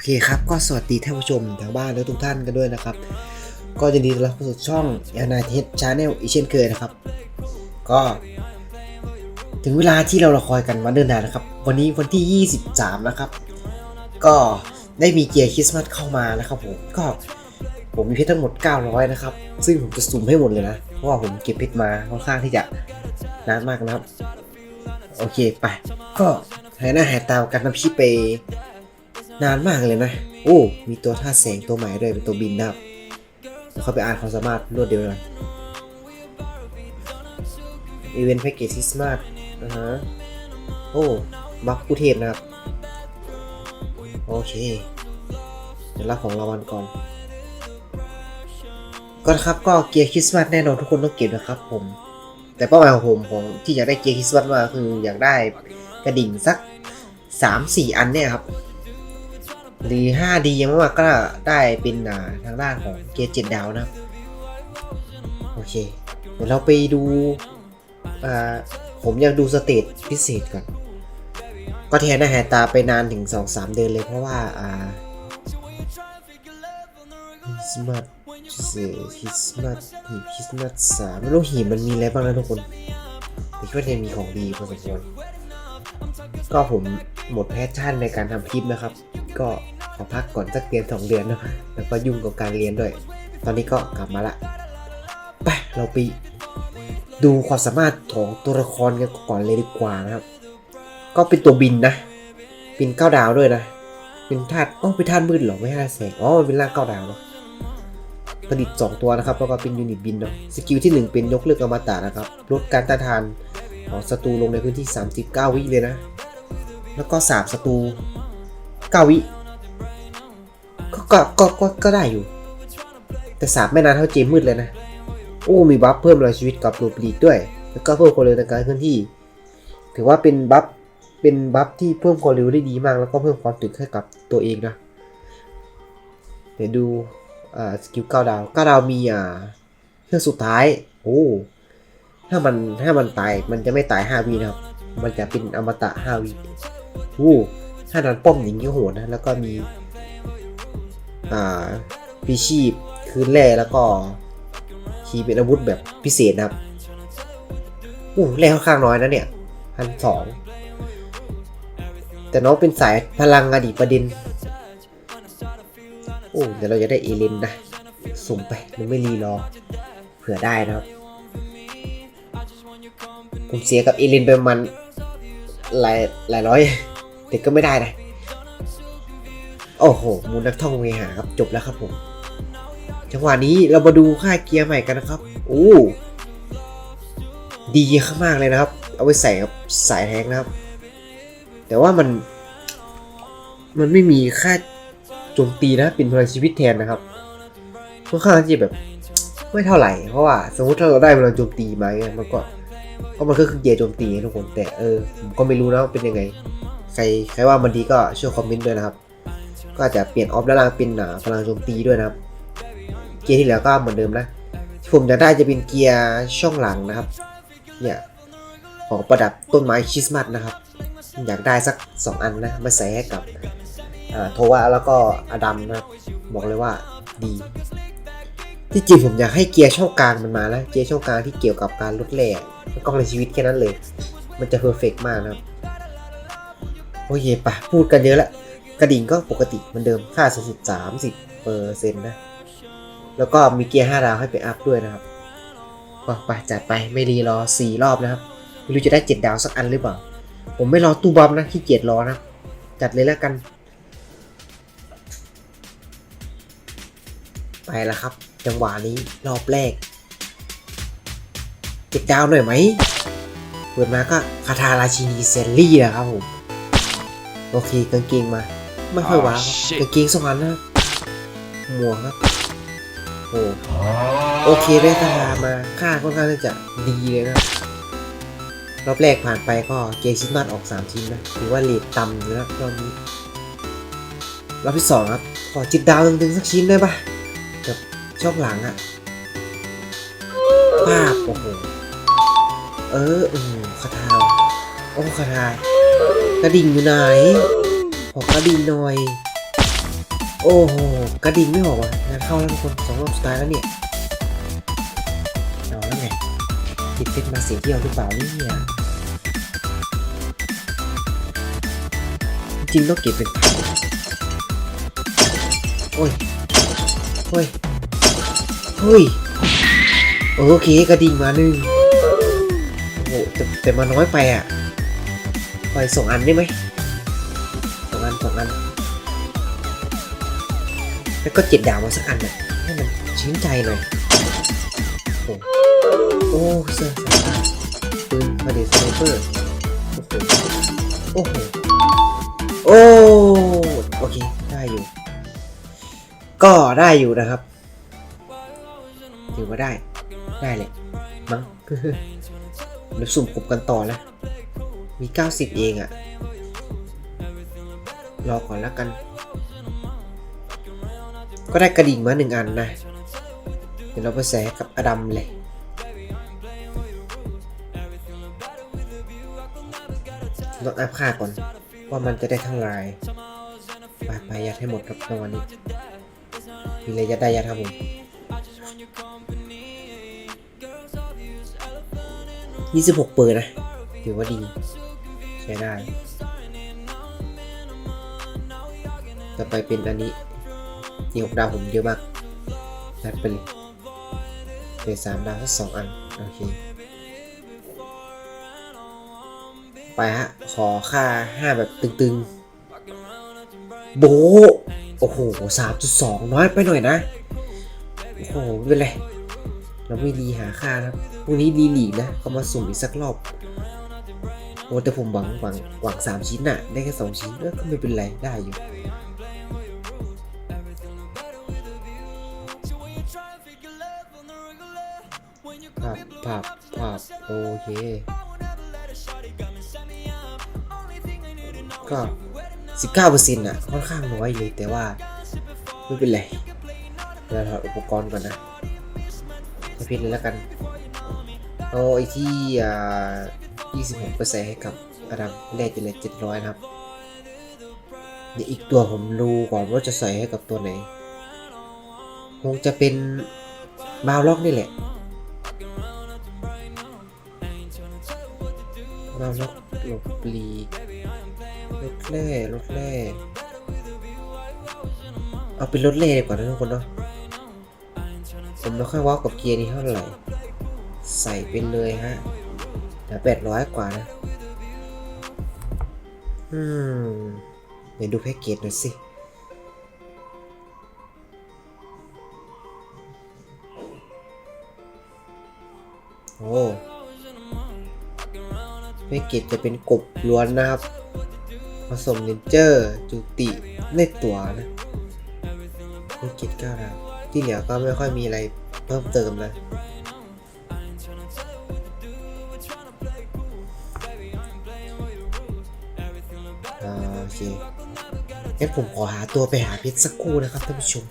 อเคครับ ก็สวัสดีท่านผู้ชมทางบ้านและทุกท่านกันด้วยนะครับ ก็ยินดีต้อนรับเข้าสู่ช่องยานาเทสชาแนลอีเช่นเคยนะครับ ก็ ถึงเวลาที่เรารอคอยกันมาเดินนานนะครับ วันนี้วันที่ 23 นะครับ ก็ได้มีเกียร์คริสต์มาสเข้ามานะครับผมก็ผมมีเพชรทั้งหมด 900 นะครับ ซึ่งผมจะสุ่มให้หมดเลยนะ เพราะว่าผมเก็บเพชรมาค่อนข้างที่จะนานมากนะครับ โอเคไป ก็หายหน้าหายตากันน้ำพี่ไป นานมากเลยนะ โอ้ มีตัวท่าแสงตัวใหม่ด้วยเป็นตัวบินนะครับเดี๋ยวเข้าไปอ่านความสามารถรวดเดียวหน่อยอีเวนต์แพ็กเกจคริสต์มาสนะฮะ โอ้บัฟผู้เทพนะครับ โอเค เดี๋ยวรับของรางวัลก่อน ก็นะครับก็เกียร์คริสต์มาสแน่นอนทุกคนต้องเก็บนะครับผม แต่เป้าหมายของผมของที่อยากได้เกียร์คริสต์มาสมาคืออยากได้กระดิ่งสัก 3-4 อันเนี่ยครับ หรือ 5D ยังไม่มากก็ได้เป็นาทางด้านของเกียร์เจ็ดดาวนะครับโอเค เดี๋ยวเราไปดูผมอยากดูสเตจพิเศษก่อน ก็แทนหน้าแหตาไปนานถึง 2-3 เดือนเลยเพราะว่าอ่าสมาร์ทเซฮิสมาร์ทหีบฮิสมาทสามไม่รู้หีบมันมีอะไรบ้างนะทุกคนแต่คิดว่าจะมีของดีพอสมควรก็ผมหมดแพชชั่นในการทำคลิปนะครับ ก็ขอพักก่อนสักเดือนสองเดือนเนะแล้วก็ยุ่งกับการเรียนด้วย ตอนนี้ก็กลับมาละไปเราไปดูความสามารถของตัวละครกันก่อนเลยดีกว่านะครับ ก็เป็นตัวบินนะบินเก้าดาวด้วยนะ เป็นธาตุอ๋อเป็นธาตุมืดเหรอไม่ใช่ธาตุแสงอ๋อเป็นร่างเก้าดาวเนาะผลิตสองตัวนะครับแล้วก็เป็นยูนิตบินเนาะสกิลที่หนึ่งเป็นยกเลิกอมตะนะครับลดการต้านทานของศัตรูลงในพื้นที่ 39 วิเลยนะ แล้วก็สามศัตรู เก้าวิก็ก็ก็ก็ก็ได้อยู่ แต่สามไม่นานเท่าเจมมืดเลยนะ โอ้มีบัฟเพิ่มพลังชีวิตกับลูปลีดด้วย แล้วก็เพิ่มความเร็วในการเคลื่อนที่ ถือว่าเป็นบัฟเป็นบัฟที่เพิ่มความเร็วได้ดีมาก แล้วก็เพิ่มความตึกให้กับตัวเองนะเดี๋ยวดูอ่าสกิลเก้าดาวเก้าดาวมีอ่าเครื่องสุดท้ายโอ้ถ้ามันถ้ามันตายมันจะไม่ตายห้าวินะครับ มันจะเป็นอมตะห้าวิวู้ถ้านั้นป้อมหญิงก็โหดนะ แล้วก็มี อ่าพิชีพคืนแร่แล้วก็คีย์เป็นอาวุธแบบพิเศษนะครับอู้แร่ค่อนข้างน้อยนะเนี่ยพันสองแต่น้องเป็นสายพลังอดีตประเด็นโอ้เดี๋ยวเราจะได้เอเลนนะสุ่มไปมันไม่รีรอ เผื่อได้นะครับ ผมเสียกับเอเลนไประมันหลายหลายร้อย แต่ก็ไม่ได้นะ โอ้โหมูลนักท่องเวหาครับจบแล้วครับผม จังหวะนี้เรามาดูค่าเกียร์ใหม่กันนะครับโอ้ดีข้ามากเลยนะครับ เอาไปใส่กับสายแทงนะครับ แต่ว่ามัน มันไม่มีค่าโจมตีนะ เป็นพลังชีวิตแทนนะครับค่อนข้างที่แบบ ไม่เท่าไหร่เพราะว่า สมมติถ้าเราได้พลังโจมตีมาเนี่ยมันก็ก็มันก็คือเกียร์โจมตีนะทุกคนแต่เออผมก็ไม่รู้นะว่าเป็นยังไง ใครใครว่ามันดีก็ช่วยคอมเมนต์ด้วยนะครับ ก็อาจจะเปลี่ยนออฟด้านล่างเป็นหนาพลังโจมตีด้วยนะครับ เกียร์ที่เหลือก็เหมือนเดิมนะที่ผมจะได้จะเป็นเกียร์ช่องหลังนะครับ เนี่ยของประดับต้นไม้คริสต์มาสนะครับ อยากได้สัก 2 อันนะมาใส่ให้กับโทวะแล้วก็อดัมนะครับบอกเลยว่าดี ที่จริงผมอยากให้เกียร์ช่องกลางมันมาแล้วเกียร์ช่องกลางที่เกี่ยวกับการลดแร่แล้วก็ในชีวิตแค่นั้นเลย มันจะเพอร์เฟกมากนะครับ โอเคปะพูดกันเยอะละ กระดิ่งก็ปกติเหมือนเดิมค่าสูงสุด30เปอร์เซ็นต์นะ แล้วก็มีเกียร์5ดาวให้ไปอัพด้วยนะครับก็ไปจัดไปไม่รีรอ 4 รอบนะครับไม่รู้จะได้7ดาวสักอันหรือเปล่า ผมไม่รอตู้บอมนะขี้เกียจรอนะ จัดเลยแล้วกัน ไปแล้วครับ จังหวะนี้รอบแรกเจ็ดดาวหน่อยไหมเปิดมาก็คาทาราชินีเซนลี่นะครับผม โอเคกางเกงมา ไม่ค่อยว้าวครับกางเกงสองอันนะหมวกครับโอ้โอเคได้คาทามาค่าค่อนข้างที่จะดีเลยนะรอบแรกผ่านไปก็เกมชิ้นมาสออก 3 ชิ้นนะถือว่าเลทต่ำอยู่นะรอบนี้รอบที่สองครับ ขอจิตดาวตึงๆสักชิ้นได้ปะกับช่องหลังอะป้าบโอ้โหเอออืมคาทาวโอ้คาทา กระดิ่งอยู่ไหนขอกระดิ่งหน่อย โอ้โห กระดิ่งไม่ออกว่ะงานเข้าแล้วทุกคนสองรอบสุดท้ายแล้วเนี่ยเอาแล้วไงติดเป็นมาเสียเที่ยวหรือเปล่าเนี่ยจริงต้องเก็บเป็นโอ้ยโอ้ยเฮ้ยโอเคกระดิ่งมาหนึ่งโอ้แต่แต่มาน้อยไปอะ ปล่อยสองอันได้ไหมสองอันสองอัน แล้วก็เจ็ดดาวมาสักอันน่ะให้มันชื่นใจหน่อย โอ้โอ้เสือสายปืนพาเดสไนเปอร์โอ้โหโอ้โห โอ้โอเค ได้อยู่ ก็ได้อยู่นะครับถือว่าได้ ได้เลยมั้งเดี๋ยวสุ่มกบกันต่อนะ มี 90 เองอะรอก่อนแล้วกัน ก็ได้กระดิ่งมาหนึ่งอันนะ เดี๋ยวเราไปแสกับอดัมเลย ต้องอัพค่าก่อน ว่ามันจะได้ทั้งลาย ไปไปยัดให้หมดครับในวันนี้ มีเลยยัดได้ยัดครับผมยี่สิบหกเปิดนะถือว่าดี ช้ได้ ต่อไปเป็นอันนี้ที่หกดาวผมเยอะมากนัดไปเลยเป็นสามดาวสักสองอัน โอเค ไปฮะ ขอค่าห้าแบบตึงๆ โบ โอ้โหสามจุดสองน้อยไปหน่อยนะ โอ้โหไม่เป็นไรเราไม่รีหาค่านะครับพรุ่งนี้รีหลีกนะ ก็มาสุ่มอีกสักรอบ โอ้แต่ผมหวังหวังหวังสามชิ้นน่ะ ได้แค่สองชิ้นก็ไม่เป็นไรได้อยู่ภาพภาพภาพโอเคก็19%อะ ค่อนข้างน้อยเลยแต่ว่า ไม่เป็นไรเราถอดอุปกรณ์ก่อนนะจะพิดเลยแล้วกัน เอาไอ้ที่อ่า 26ไปใส่ให้กับอดัมแรกไปเลย700 ครับ เดี๋ยวอีกตัวผมดูก่อนว่าจะใส่ให้กับตัวไหน คงจะเป็นบาวล็อกนี่แหละบาวล็อกหลบปลีรถแร่รถแร่เอาเป็นรถเล่ดีกว่านะทุกคนเนาะผมไม่ค่อยว้าวกับเกียร์นี้เท่าไหร่ ใส่เป็นเลยฮะ แปดร้อยกว่านะ อืมเดี๋ยวดูแพ็กเกจหน่อยสิ โอ้แพ็กเกจจะเป็นกบล้วนนะครับ ผสมเนนเจอร์ จุติในตัวนะแพ็กเกจเก้าดาวที่เหลือก็ไม่ค่อยมีอะไรเพิ่มเติมนะ อ่าโอเคงั้นผมขอหาตัวไปหาเพชรสักครู่นะครับท่านผู้ชม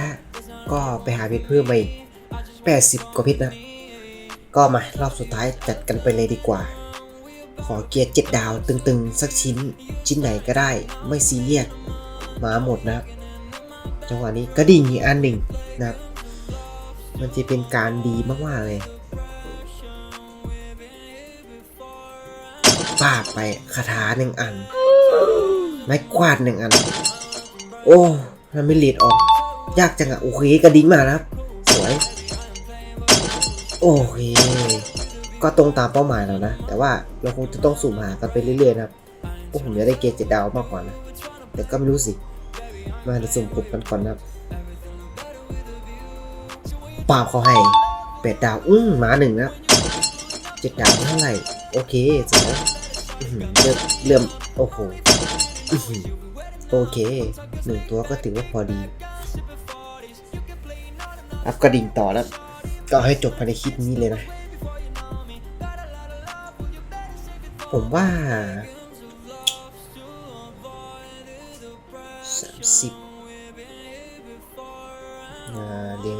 ฮะก็ไปหาเพชรเพิ่มมาอีก80กว่าเพชรนะ ก็มารอบสุดท้ายจัดกันไปเลยดีกว่า ขอเกียร์เจ็ดดาวตึงๆ สักชิ้นชิ้นไหนก็ได้ไม่ซีเรียสมาหมดนะครับจังหวะนี้กระดิ่งอีกอันหนึ่งนะครับ มันจะเป็นการดีมากๆเลยป้าบไปคาถาหนึ่งอัน ไม้กวาดหนึ่งอัน โอ้มันไม่เลดออก ยากจังอะโอเคกระดิ่งมาครับ สวย โอเค ก็ตรงตามเป้าหมายแล้วนะ แต่ว่าเราคงจะต้องสุ่มหากันไปเรื่อยๆนะครับพวกผมจะได้เกรดเจ็ดดาวมากกว่านะ แต่ก็ไม่รู้สิ มาเดี๋ยวสุ่มกบกันก่อนนะครับ ปาบเขาให้แปดดาว อื้อหมาหนึ่งนะเจ็ดดาวเท่าไหร่ โอเคสอื้อหือเริ่มเริ่ม โอ้โหโอเคหนึ่งตัวก็ถือว่าพอดี อัพกระดิ่งต่อแล้ว ก็เอให้จบภายในคลิปนี้เลยนะ ผมว่า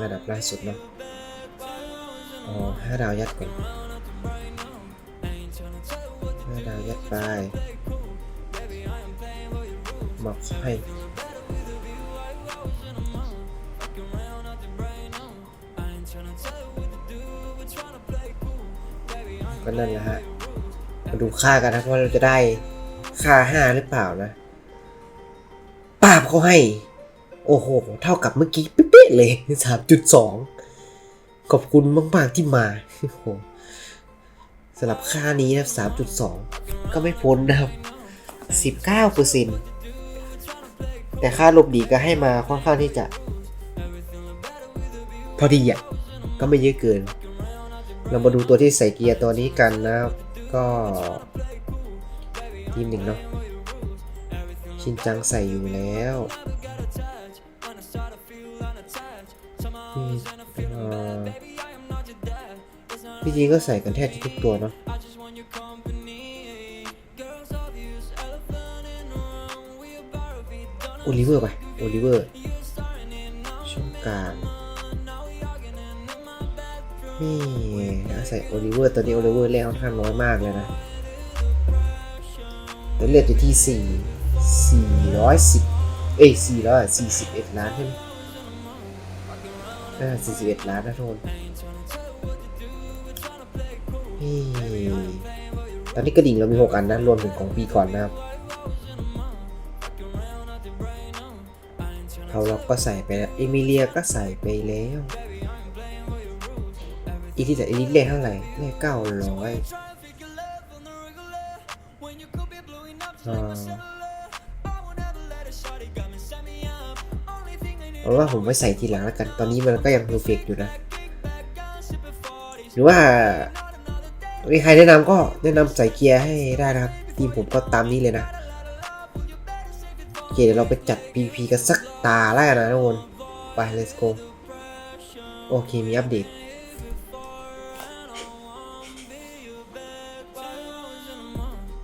ระดับล่าสุดเนาะอ๋อห้าดาวยัดก่อนห้าดาวยัดไปมาให้ก็นั่นแหละฮะมาดูค่ากันนะว่าเราจะได้ค่าห้าหรือเปล่านะปาบเขาให้ โอ้โห เท่ากับเมื่อกี้เป๊ะๆ เลยสามจุดสองขอบคุณมากๆที่มาโอ้โหสำหรับค่านี้นะสามจุดสองก็ไม่พ้นนะครับสิบเก้าเปอร์เซ็นต์แต่ค่าลบดีก็ให้มาค่อนข้างที่จะ พอดีอะก็ไม่เยอะเกิน เรามาดูตัวที่ใส่เกียร์ตัวนี้กันนะครับ ก็ทีมหนึ่งเนาะชินจังใส่อยู่แล้ว นี่เอ่อพี่จีก็ใส่กันแทบจะทุกตัวเนาะโอลิเวอร์ไปโอลิเวอร์ช่องกลางนี่อาศัยโอลิเวอร์ตอนนี้โอลิเวอร์แรงค่อนข้างน้อยมากเลยนะแต่เลือดอยู่ที่สี่สี่ร้อยสิบเอ้ยสี่ร้อยสี่สิบเอ็ดล้านใช่ไหม อ่าสี่สิบเอ็ดล้านนะทุกคนตอนนี้กระดิ่งเรามีหกอันนะรวมถึงของปีก่อนนะครับเขาล็อกก็ใส่ไปแล้วเอมิเลียก็ใส่ไปแล้วอีที่แต่อีที่เลขเท่าไหร่เลขเก้าร้อย เอาว่าผมไว้ใส่ทีหลังแล้วกัน ตอนนี้มันก็ยังเพอร์เฟกอยู่นะ หรือว่ามีใครแนะนำก็แนะนำใส่เกียร์ให้ได้นะครับ ทีมผมก็ตามนี้เลยนะโอเคเดี๋ยวเราไปจัด PVP กันสักตาแล้วกันนะทุกคน ไป let's go โอเคมีอัปเดต